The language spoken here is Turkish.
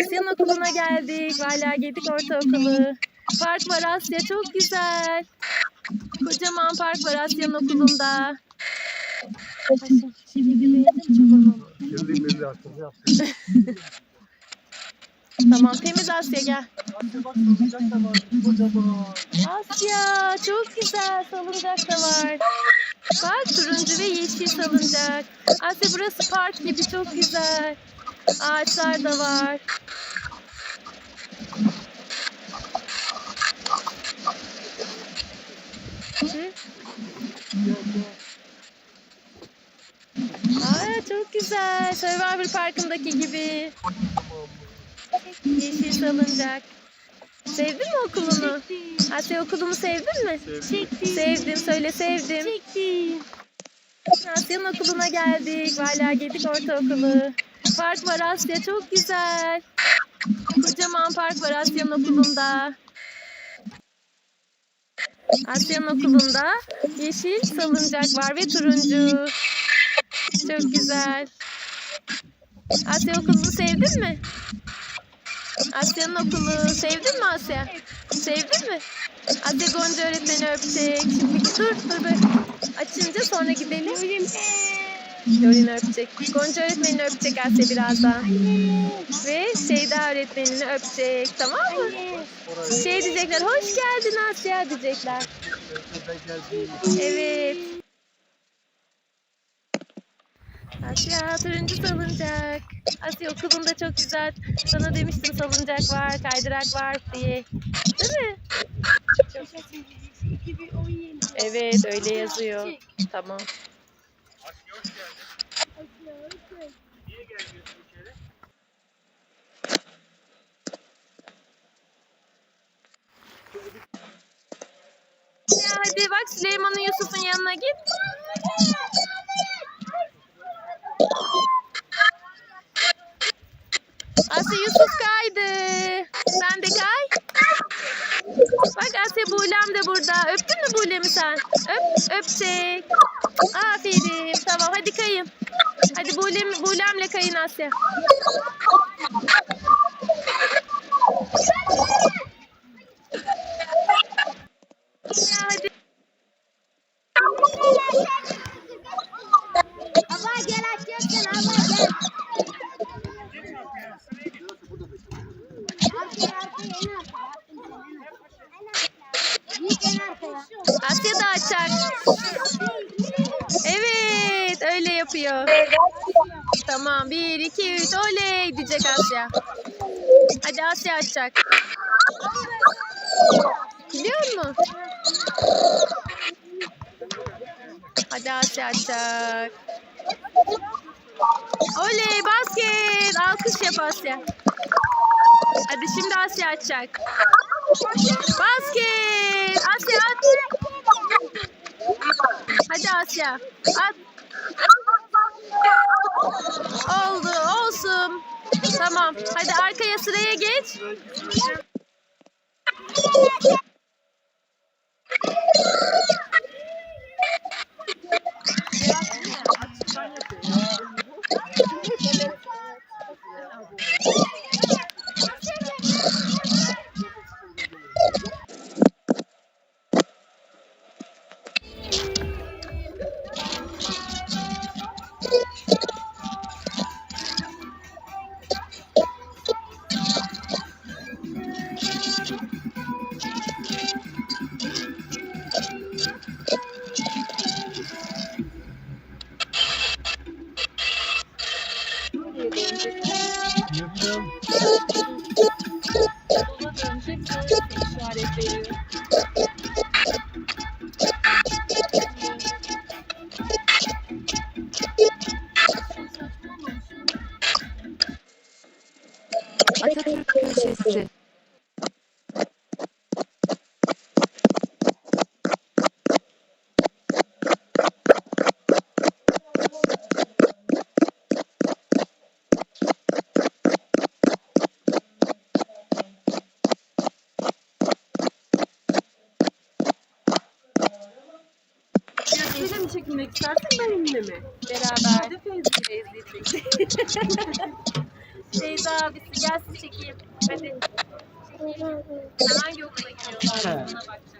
Asya'nın okuluna geldik. Vala Gedik Ortaokulu. Park var Asya çok güzel. Kocaman park var Asya'nın okulunda. Tamam temiz Asya gel. Asya çok güzel salıncak da var. Bak turuncu ve yeşil salıncak. Asya burası park gibi çok güzel. Ağaçlar da var. Hı? Aa, çok güzel. Survivor Parkı'ndaki gibi. Yeşil salıncak. Sevdin mi okulunu? Asya okulumu sevdin mi? Sevdim. Sevdim. Söyle sevdim. Asya'nın okuluna geldik. Vala Gedik Ortaokulu. Park var Asya. Çok güzel. Kocaman park var Asya'nın okulunda. Asya'nın okulunda yeşil salıncak var ve turuncu. Çok güzel. Asya okulunu sevdin mi? Asya'nın okulu sevdin mi Asya? Sevdin mi? Asya Gonca öğretmeni öpecek. Şimdi dur dur böyle. Açınca sonra gidelim. Lorin öpecek. Gonca öğretmenini öpecek Asya birazdan. Ve Şeyda öğretmenini öpecek. Tamam mı? Şey diyecekler. Hoş geldin Asya diyecekler. Evet. Asya turuncu salıncak. Asya okulunda çok güzel. Sana demiştim salıncak var, kaydırak var diye. Değil mi? Evet öyle yazıyor. Tamam. Hadi bak Süleyman'ın Yusuf'un yanına git. Asya Yusuf kaydı. Sen de kay. Bak Asya Buğlem de burada. Öptün mü Buğlem'i sen? Öp, öpecek. Aferin. Tamam hadi kayın. Hadi Buğlem, Buğlem'le kayın Asya. Asya da açacak. Evet öyle yapıyor. Tamam bir iki üç oley diyecek Asya. Hadi Asya açacak. Biliyor musun? Hadi Asya açacak. Oley basket. Alkış yap Asya. Hadi şimdi Asya açacak. Basket. Asya at. Hadi Asya. At. Oldu. Olsun. Tamam. Hadi arkaya sıraya geç. Yapacağım. Feyzi'yle mi çekilmek istersin benimle mi? Beraber. Hadi Feyzi. Beyza abisi gel sizi çekeyim. Hadi. Hangi okula gidiyorsun? Ona bakacağım.